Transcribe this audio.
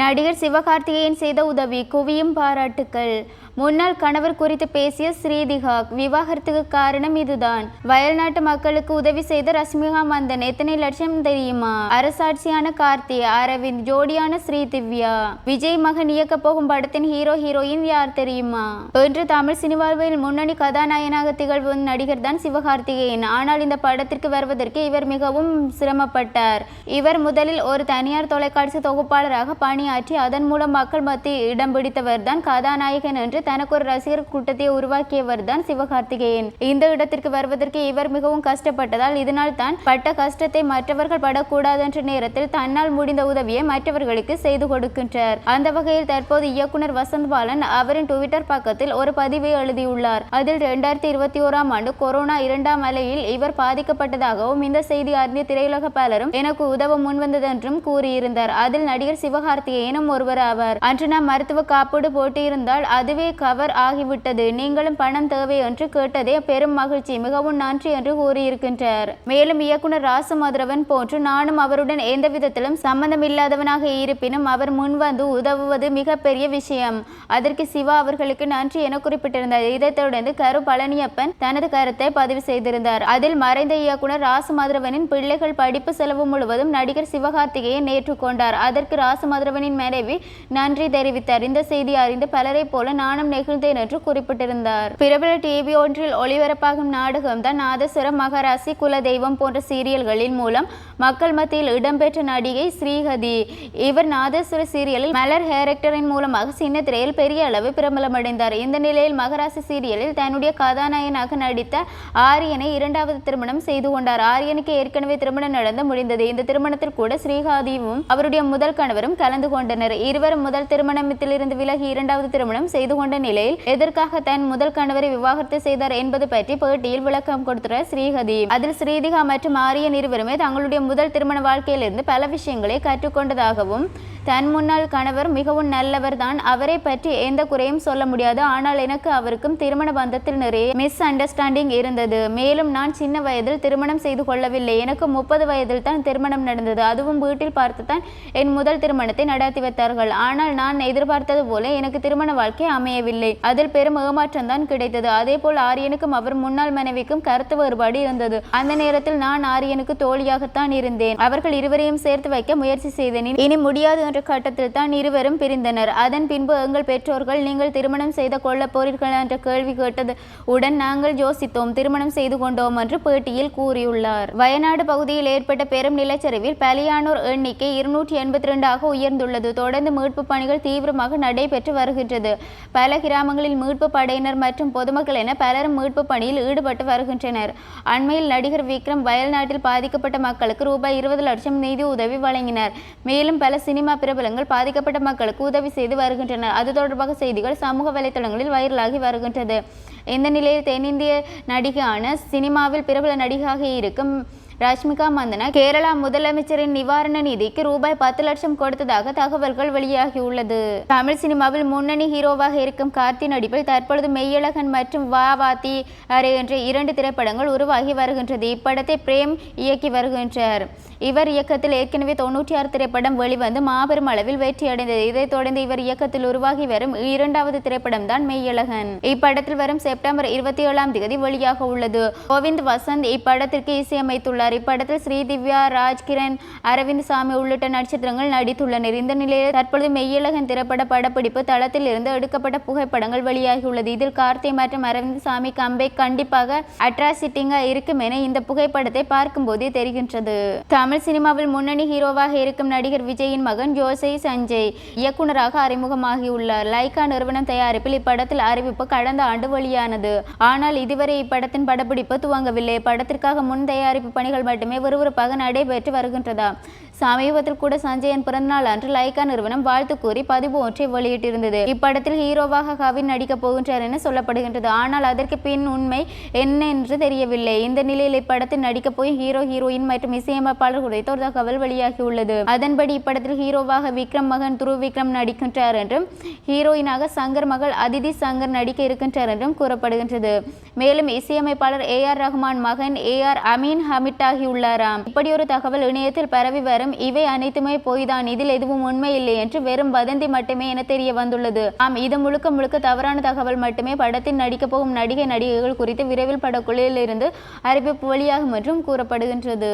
நடிகர் சிவகார்த்திகேயன் செய்த உதவி குவியும் பாராட்டுக்கள். முன்னாள் கணவர் குறித்து பேசிய ஸ்ரீதிகா விவாகரத்துக்கு காரணம் இதுதான். வயல்நாட்டு மக்களுக்கு உதவி செய்த ரஷ்மிகா மந்தன் எத்தனை லட்சம் தெரியுமா? அரசாட்சியான கார்த்தி அரவிந்த் ஜோடியான ஸ்ரீ திவ்யா. விஜய் மகன் இயக்க போகும் படத்தின் ஹீரோ ஹீரோயின் யார் தெரியுமா? என்று தமிழ் சினிமாவில் முன்னணி கதாநாயகனாக திகழ்வும் நடிகர் தான் சிவகார்த்திகேயன். ஆனால் இந்த படத்திற்கு வருவதற்கு இவர் மிகவும் சிரமப்பட்டார். இவர் முதலில் ஒரு தனியார் தொலைக்காட்சி தொகுப்பாளராக பணி பணியாற்றி அதன் மூலம் மக்கள் மத்தியில் இடம் பிடித்தவர் தான் கதாநாயகன் என்று தனக்கு ஒரு ரசிகர் கூட்டத்தை உருவாக்கியவர் தான் சிவகார்த்திகேயன். இந்த இடத்திற்கு வருவதற்கு இவர் மிகவும் கஷ்டப்பட்டதால் இதனால் தான் பட்ட கஷ்டத்தை மற்றவர்கள் படக்கூடாது என்ற நேரத்தில் தன்னால் முடிந்த உதவியை மற்றவர்களுக்கு செய்து கொடுக்கின்றார். அந்த வகையில் தற்போது இயக்குனர் வசந்த் பாலன் அவரின் டுவிட்டர் பக்கத்தில் ஒரு பதிவை எழுதியுள்ளார். அதில் இரண்டாயிரத்தி இருபத்தி ஓராம் ஆண்டு கொரோனா இரண்டாம் அலையில் இவர் பாதிக்கப்பட்டதாகவும் இந்த செய்தி அறிந்த திரையுலக பலரும் எனக்கு உதவ முன்வந்ததென்றும் கூறியிருந்தார். அதில் நடிகர் ஏனும் ஒருவர் ஆவார். அன்று நாம் மருத்துவ காப்பீடு போட்டியிருந்தால் அதுவே கவர் ஆகிவிட்டது. நீங்களும் பணம் தேவை என்று கேட்டதே பெரும் மகிழ்ச்சி. மிகவும் நன்றி என்று கூறியிருக்கின்றார். மேலும் இயக்குனர் ராசு மதுரவன் போன்று நானும் அவருடன் எந்த விதத்திலும் சம்பந்தமில்லாதவனாக இருப்பினும் அவர் முன்வந்து உதவுவது மிகப்பெரிய விஷயம். அதற்கு சிவா அவர்களுக்கு நன்றி என குறிப்பிட்டிருந்தார். இதைத் தொடர்ந்து கரு பழனியப்பன் தனது கருத்தை பதிவு செய்திருந்தார். அதில் மறைந்த இயக்குனர் ராசு மதுரவனின் பிள்ளைகள் படிப்பு செலவு முழுவதும் நடிகர் சிவகார்த்திகேயன் ஏற்றுக்கொண்டார். அதற்கு ராசு மதுரவனின் மனைவி நன்றி தெரிவித்தார் இந்த செய்தி அறிந்து பலரை போல நானும் நெகிழ்ந்தேன் என்று குறிப்பிட்டிருந்தார். பிரபல டிவி ஒன்றில் ஒளிபரப்பாகும் நாடகம் தான் நாதஸ்வரம் மகராசி குலதெய்வம் போன்ற சீரியல்களின் மூலம் மக்கள் மத்தியில் இடம்பெற்ற நடிகை ஸ்ரீஹதி. இவர் நாதஸ்வர சீரியலில் மலர் கேரக்டரின் மூலமாக சின்ன திரையில் பெரிய அளவு பிரபலமடைந்தார். இந்த நிலையில் மகராசி சீரியலில் தன்னுடைய கதாநாயகனாக நடித்த ஆரியனை இரண்டாவது திருமணம் செய்து கொண்டார். ஆரியனுக்கு ஏற்கனவே திருமணம் நடந்து முடிந்தது. இந்த திருமணத்தில் கூட ஸ்ரீஹாதியும் அவருடைய முதல் கணவரும் கலந்து கொண்டனர் இருவரும் முதல் திருமணத்திலிருந்து விலகி இரண்டாவது திருமணம் செய்து கொண்ட நிலையில் எதற்காக தன் முதல் கணவரை விவாகரத்து செய்தார் என்பது பற்றி பேட்டியில் விளக்கம் கொடுத்துள்ளார் ஸ்ரீஹதி அதில் ஸ்ரீதிகா மற்றும் ஆரியன் இருவருமே தங்களுடைய முதல் திருமண வாழ்க்கையிலிருந்து பல விஷயங்களை கற்றுக்கொண்டதாகவும் தன் முன்னாள் கணவர் மிகவும் நல்லவர் தான் அவரை பற்றி எந்த குறையும் சொல்ல முடியாது. ஆனால் எனக்கு அவருக்கும் திருமண பந்தத்தில் நிறைய மிஸ் அண்டர்ஸ்டாண்டிங் இருந்தது. மேலும் நான் சின்ன வயதில் திருமணம் செய்து கொள்ளவில்லை. எனக்கு முப்பது வயதில் தான் திருமணம் நடந்தது. அதுவும் வீட்டில் பார்த்து தான் என் முதல் திருமணத்தை நடத்தி வைத்தார்கள். ஆனால் நான் எதிர்பார்த்தது போல எனக்கு திருமண வாழ்க்கை அமையவில்லை. அதில் பெரும் ஏமாற்றம் தான் கிடைத்தது. அதே போல் ஆரியனுக்கும் அவர் முன்னாள் மனைவிக்கும் கருத்து வேறுபாடு இருந்தது. அந்த நேரத்தில் நான் ஆரியனுக்கு தோழியாகத்தான் இருந்தேன். அவர்கள் இருவரையும் சேர்த்து வைக்க முயற்சி செய்தேன். இனி முடியாது என்ற கட்டத்தில் தான் இருவரும் பிரிந்தனர். அதன் பின்பு எங்கள் பெற்றோர்கள் நீங்கள் திருமணம் செய்து கொள்ளப் போறீர்கள் என்ற கேள்வி கேட்டது உடன் நாங்கள் யோசித்தோம். திருமணம் செய்து கொண்டோம் என்று பேட்டியில் கூறியுள்ளார். வயநாடு பகுதியில் ஏற்பட்ட பெரும் நிலச்சரிவில் பலியானோர் எண்ணிக்கை இருநூற்றி எண்பத்தி ரெண்டாக உயர்ந்துள்ளது. தொடர்ந்து மீட்பு பணிகள் தீவிரமாக நடைபெற்று வருகின்றது. பல கிராமங்களில் மீட்பு படையினர் மற்றும் பொதுமக்கள் என பலரும் மீட்பு பணியில் ஈடுபட்டு வருகின்றனர். அண்மையில் நடிகர் விக்ரம் வயல்நாட்டில் பாதிக்கப்பட்ட மக்களுக்கு ரூபாய் இருபது லட்சம் நிதி உதவி வழங்கினார். மேலும் பல சினிமா பிரபலங்கள் பாதிக்கப்பட்ட மக்களுக்கு உதவி செய்து வருகின்றனர். அது தொடர்பாக செய்திகள் சமூக வலைதளங்களில் வைரலாகி வருகின்றது. இந்த நிலையில் தென்னிந்திய நடிகையான சினிமாவில் பிரபல நடிகையாக இருக்கும் ரஷ்மிகா மந்தனா கேரளா முதலமைச்சரின் நிவாரண நிதிக்கு ரூபாய் பத்து லட்சம் கொடுத்ததாக தகவல்கள் வெளியாகியுள்ளது. தமிழ் சினிமாவில் முன்னணி ஹீரோவாக இருக்கும் கார்த்தி நடிப்பில் தற்பொழுது மெய்யழகன் மற்றும் வா வாத்தி அரே என்ற இரண்டு திரைப்படங்கள் உருவாகி வருகின்றது. இப்படத்தை பிரேம் இயக்கி வருகின்றார். இவர் இயக்கத்தில் ஏற்கனவே தொன்னூற்றி ஆறு திரைப்படம் வெளிவந்து மாபெரும் அளவில் வெற்றியடைந்தது. இதைத் தொடர்ந்து இவர் இயக்கத்தில் உருவாகி வரும் இரண்டாவது திரைப்படம் தான் மெய்யழகன். இப்படத்தில் வரும் செப்டம்பர் இருபத்தி ஏழாம் தேதி வெளியாக உள்ளது கோவிந்த் வசந்த் இப்படத்திற்கு இசையமைத்துள்ளார். நடித்துள்ளார் இப்படத்தில் ஸ்ரீதிவ்யா ராஜ்கிரண் அரவிந்த் சாமி உள்ளிட்ட நட்சத்திரங்கள் நடித்துள்ளனர். இந்த நிலையில் தற்பொழுது மெய்யழகன் திரைப்பட படப்பிடிப்பு தளத்தில் இருந்து எடுக்கப்பட்ட புகைப்படங்கள் வெளியாகியுள்ளது. இதில் கார்த்தி மற்றும் அரவிந்த் சாமி கம்பே கண்டிப்பாக அட்ராசிட்டிங்காக இருக்கும் என இந்த புகைப்படத்தை பார்க்கும்போதே தெரிகின்றது. தமிழ் சினிமாவில் முன்னணி ஹீரோவாக இருக்கும் நடிகர் விஜயின் மகன் ஜோசை சஞ்சய் இயக்குநராக அறிமுகமாகியுள்ளார். லைகா நிறுவனம் தயாரிப்பில் இப்படத்தில் அறிவிப்பு கடந்த ஆண்டு வெளியானது. ஆனால் இதுவரை இப்படத்தின் படப்பிடிப்பு துவங்கவில்லை. படத்திற்காக முன் தயாரிப்பு பணிகள் மட்டுமே விறுவிறுப்பாக நடைபெற்று வருகின்றதா சமீபத்தில் கூட சஞ்சயன் பிறந்தநாள் அன்று லைகா நிறுவனம் வாழ்த்து கூறி பதிவு ஒன்றை வெளியிட்டிருந்தது. இப்படத்தில் ஹீரோவாக கவின் நடிக்கப் போகின்றார் என சொல்லப்படுகின்றது. ஆனால் அதற்கு பின் உண்மை என்ன என்று தெரியவில்லை. இந்த நிலையில் இப்படத்தில் நடிக்கப் போய் ஹீரோ ஹீரோயின் மற்றும் இசையமைப்பாளர் குறித்த ஒரு தகவல் வெளியாகியுள்ளது. அதன்படி இப்படத்தில் ஹீரோவாக விக்ரம் மகன் துருவ் விக்ரம் நடிக்கின்றார் என்றும் ஹீரோயினாக சங்கர் மகள் அதிதி சங்கர் நடிக்க இருக்கின்றார் என்றும் கூறப்படுகின்றது. மேலும் இசையமைப்பாளர் ஏ ஆர் ரஹ்மான் மகன் ஏ ஆர் அமீன் ஹமிட் ஆகியுள்ளாராம். இப்படி ஒரு தகவல் இணையத்தில் பரவி வர வரும். இவை அனைத்துமே பொய்தான். இதில் எதுவும் உண்மை இல்லை என்று வெறும் வதந்தி மட்டுமே என தெரிய வந்துள்ளது. ஆம் இது முழுக்க முழுக்க தவறான தகவல் மட்டுமே. படத்தில் நடிக்கப் போகும் நடிகை நடிகைகள் குறித்து விரைவில் படக்குழுவில் இருந்து அறிவிப்பு வெளியாகும் என்றும் கூறப்படுகின்றது.